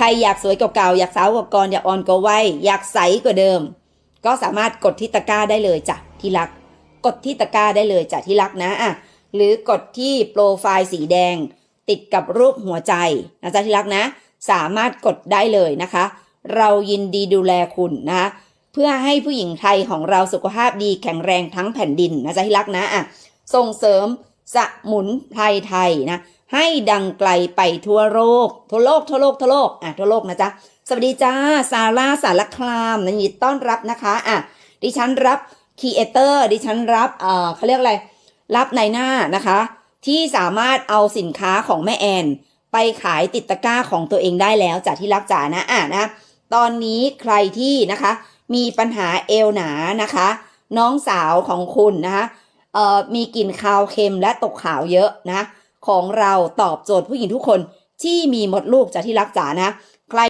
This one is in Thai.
ใครอยากสวยกว่าเก่าอยากสาวกว่าก่อนอยากอ่อนกว่าวัยอยากใสกว่าเดิม ก็สามารถกดที่ตะกร้าได้เลยจ้ะที่รัก กดที่ตะกร้าได้เลยจ้ะที่รักนะอะหรือกดที่โปรไฟล์สีแดง ติดกับรูปหัวใจนะจ๊ะที่รักนะ สามารถกดได้เลยนะคะ เรายินดีดูแลคุณนะคะเพื่อให้ผู้หญิงไทยของเราสุขภาพดีแข็งแรงทั้งแผ่นดินนะจ๊ะที่รักนะอะส่งเสริมสมุนไพรไทยนะ ให้ดังไกลไปทั่วโลก ทั่วโลก ทั่วโลก ทั่วโลก อะ ทั่วโลกนะจ๊ะ สวัสดีจ้า ซาร่า สารครามยินดีต้อนรับนะคะ อะ ดิฉันรับครีเอเตอร์ ดิฉันรับ เอ่อเขาเรียกอะไร รับในหน้านะคะ ที่สามารถเอาสินค้าของแม่แอน ไปขายติดตะกร้าของตัวเองได้แล้วจากที่รักจ๋านะ อะนะ ตอนนี้ใครที่นะคะ มีปัญหาเอวหนานะคะ น้องสาวของคุณนะคะ เอ่อ มีกลิ่นคาวเค็มและตกขาวเยอะนะ ของเราตอบโจทย์ผู้หญิงทุกคนที่มีมดลูกจากที่รักจ๋านะ